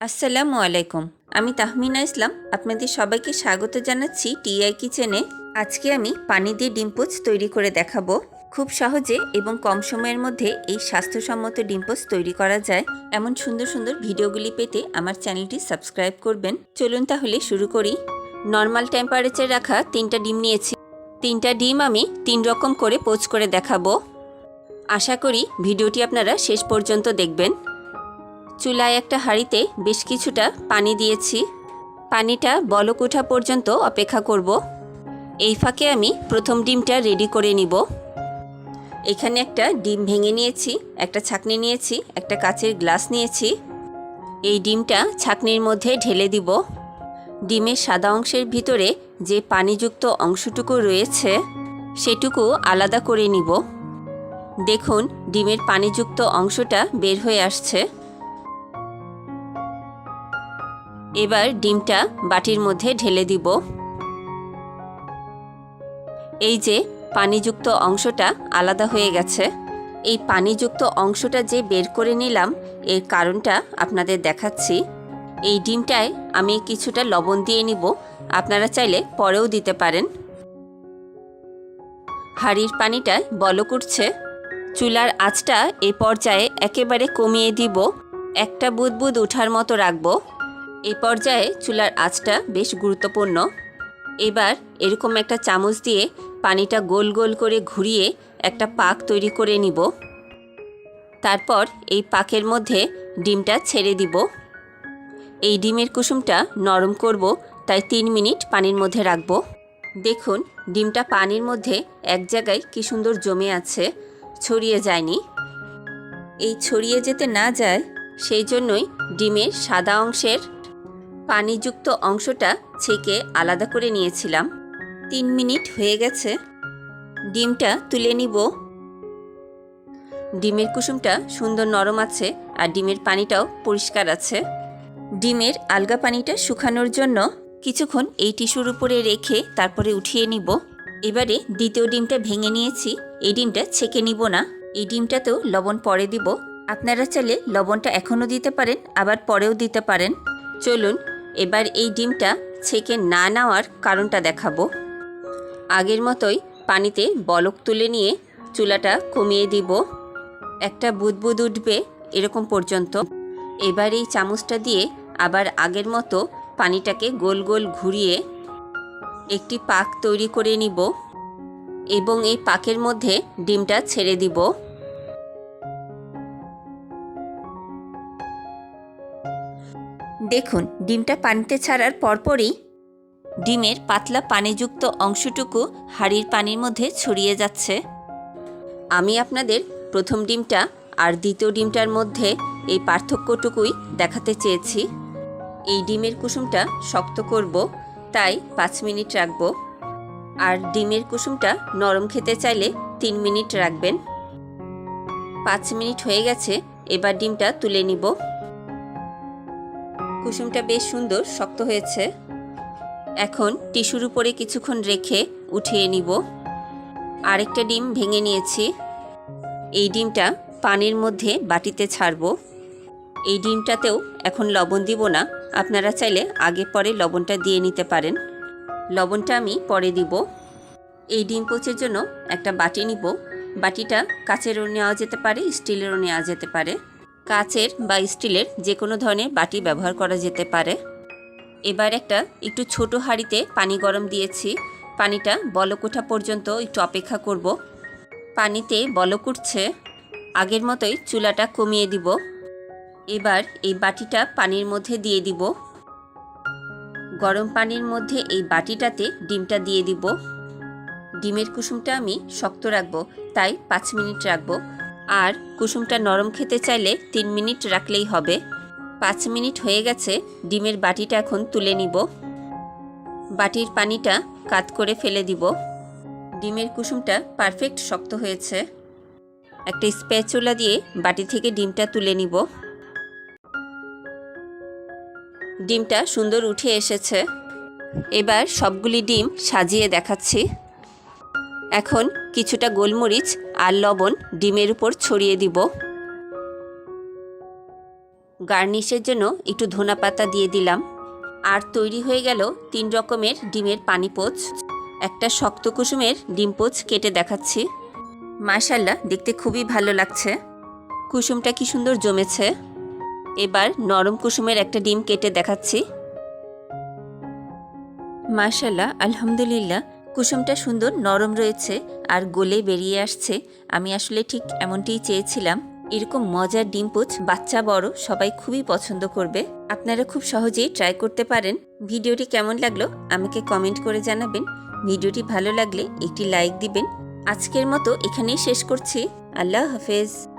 আসসালামু আলাইকুম, আমি তাহমিনা ইসলাম, আপনাদের সবাইকে স্বাগত জানাচ্ছি টিআই কিচেনে। আজকে আমি পানি দিয়ে ডিম পোচ তৈরি করে দেখাবো। খুব সহজে এবং কম সময়ের মধ্যে এই স্বাস্থ্যসম্মত ডিম পোচ তৈরি করা যায়। এমন সুন্দর সুন্দর ভিডিওগুলি পেতে আমার চ্যানেলটি সাবস্ক্রাইব করবেন। চলুন তাহলে শুরু করি। নর্মাল টেম্পারেচার রাখা তিনটা ডিম নিয়েছি। তিনটা ডিম আমি তিন রকম করে পোচ করে দেখাবো। আশা করি ভিডিওটি আপনারা শেষ পর্যন্ত দেখবেন। চুলায় একটা হাঁড়িতে বেশ কিছুটা পানি দিয়েছি। পানিটা বলক ওঠা পর্যন্ত অপেক্ষা করব। এই ফাঁকে আমি প্রথম ডিমটা রেডি করে নিব। এখানে একটা ডিম ভেঙে নিয়েছি, একটা ছাকনি নিয়েছি, একটা কাচের গ্লাস নিয়েছি। এই ডিমটা ছাকনির মধ্যে ঢেলে দিব। ডিমের সাদা অংশের ভিতরে যে পানিযুক্ত অংশটুকু রয়েছে, সেটুকু আলাদা করে নিব। দেখুন, ডিমের পানিযুক্ত অংশটা বের হয়ে আসছে। এবার ডিমটা বাটির মধ্যে ঢেলে দিব। এই যে পানিযুক্ত অংশটা আলাদা হয়ে গেছে। এই পানিযুক্ত অংশটা যে বের করে নিলাম, এর কারণটা আপনাদের দেখাচ্ছি। এই ডিমটায় আমি কিছুটা লবণ দিয়ে নিব। আপনারা চাইলে পরেও দিতে পারেন। হাঁড়ির পানিটায় বলক উঠছে। চুলার আঁচটা এই পর্যায়ে একেবারে কমিয়ে দিব। একটা বুদবুদ ওঠার মতো রাখব। এই পর্যায়ে চুলার আঁচটা বেশ গুরুত্বপূর্ণ। এবার এরকম একটা চামচ দিয়ে পানিটা গোল গোল করে ঘুরিয়ে একটা পাক তৈরি করে নিব। তারপর এই পাকের মধ্যে ডিমটা ছেড়ে দিব। এই ডিমের কুসুমটা নরম করব, তাই তিন মিনিট পানির মধ্যে রাখব। দেখুন, ডিমটা পানির মধ্যে এক জায়গায় কি সুন্দর জমে আছে, ছড়িয়ে যায়নি। এই ছড়িয়ে যেতে না যায়, সেই জন্যই ডিমের সাদা অংশের পানিযুক্ত অংশটা ছেঁকে আলাদা করে নিয়েছিলাম। তিন মিনিট হয়ে গেছে। ডিমটা তুলে নিব। ডিমের কুসুমটা সুন্দর নরম আছে আর ডিমের পানিটাও পরিষ্কার আছে। ডিমের আলগা পানিটা শুকানোর জন্য কিছুক্ষণ এই টিস্যুর উপরে রেখে তারপরে উঠিয়ে নিব। এবারে দ্বিতীয় ডিমটা ভেঙে নিয়েছি। এই ডিমটা ছেঁকে নিব না। এই ডিমটাতেও লবণ পরে দিব। আপনারা চাইলে লবণটা এখনও দিতে পারেন, আবার পরেও দিতে পারেন। চলুন এবার এই ডিমটা ছেঁকে না নেওয়ার কারণটা দেখাবো। আগের মতোই পানিতে বলক তুলে নিয়ে চুলাটা কমিয়ে দিব। একটা বুদবুদ উঠবে এরকম পর্যন্ত। এবার এই চামচটা দিয়ে আবার আগের মতো পানিটাকে গোল গোল ঘুরিয়ে একটি পাক তৈরি করে নিব এবং এই পাকের মধ্যে ডিমটা ছেড়ে দিব। দেখুন, ডিমটা পানিতে ছাড়ার পরপরই ডিমের পাতলা পানিযুক্ত অংশটুকু হাঁড়ির পানির মধ্যে ছড়িয়ে যাচ্ছে। আমি আপনাদের প্রথম ডিমটা আর দ্বিতীয় ডিমটার মধ্যে এই পার্থক্যটুকুই দেখাতে চেয়েছি। এই ডিমের কুসুমটা শক্ত করব, তাই পাঁচ মিনিট রাখব। আর ডিমের কুসুমটা নরম খেতে চাইলে তিন মিনিট রাখবেন। পাঁচ মিনিট হয়ে গেছে, এবার ডিমটা তুলে নিব। কুসুমটা বেশ সুন্দর, শক্ত হয়েছে। এখন টিস্যুর উপরে কিছুক্ষণ রেখে উঠিয়ে নিব। আরেকটা ডিম ভেঙে নিয়েছি। এই ডিমটা পানির মধ্যে বাটিতে ছাড়ব। এই ডিমটাতেও এখন লবণ দিব না। আপনারা চাইলে আগে পরে লবণটা দিয়ে নিতে পারেন। লবণটা আমি পরে দিব। এই ডিম পোচের জন্য একটা বাটি নিব। বাটিটা কাচেরও নেওয়া যেতে পারে, স্টিলেরও নেওয়া যেতে পারে। কাচের বা স্টিলের যে কোনো ধরনের বাটি ব্যবহার করা যেতে পারে। এবার একটা একটু ছোট হাঁড়িতে পানি গরম দিয়েছি। পানিটা বলক ওঠা পর্যন্ত একটু অপেক্ষা করব। পানিতে বলক উঠছে। আগের মতোই চুলাটা কমিয়ে দিব। এবার এই বাটিটা পানির মধ্যে দিয়ে দিব। গরম পানির মধ্যে এই বাটিটাতে ডিমটা দিয়ে দিব। ডিমের কুসুমটা আমি শক্ত রাখব, তাই পাঁচ মিনিট রাখব। আর কুসুমটা নরম খেতে চাইলে তিন মিনিট রাখলেই হবে। পাঁচ মিনিট হয়ে গেছে, ডিমের বাটিটা এখন তুলে নিব। বাটির পানিটা কাত করে ফেলে দিব। ডিমের কুসুমটা পারফেক্ট শক্ত হয়েছে। একটা স্প্যাচুলা দিয়ে বাটি থেকে ডিমটা তুলে নিব। ডিমটা সুন্দর উঠে এসেছে। এবার সবগুলি ডিম সাজিয়ে দেখাচ্ছি। এখন কিছুটা গোলমরিচ আর লবণ ডিমের উপর ছড়িয়ে দিব। গার্নিশের জন্য একটু ধনা পাতা দিয়ে দিলাম। আর তৈরি হয়ে গেল তিন রকমের ডিমের পানিপোচ একটা শক্ত কুসুমের ডিম পোচ কেটে দেখাচ্ছি। মাশাল্লাহ দেখতে খুবই ভালো লাগছে। কুসুমটা কি সুন্দর জমেছে। এবার নরম কুসুমের একটা ডিম কেটে দেখাচ্ছি। মাশাল্লাহ আলহামদুলিল্লাহ কুসুমটা সুন্দর নরম রয়েছে আর গোলে বেরিয়ে আসছে। আমি আসলে ঠিক এমনটিই চেয়েছিলাম। এরকম মজার ডিম পোচ বাচ্চা বড় সবাই খুবই পছন্দ করবে। আপনারা খুব সহজেই ট্রাই করতে পারেন। ভিডিওটি কেমন লাগল আমাকে কমেন্ট করে জানাবেন। ভিডিওটি ভালো লাগলে একটি লাইক দিবেন। আজকের মতো এখানেই শেষ করছি। আল্লাহ হাফেজ।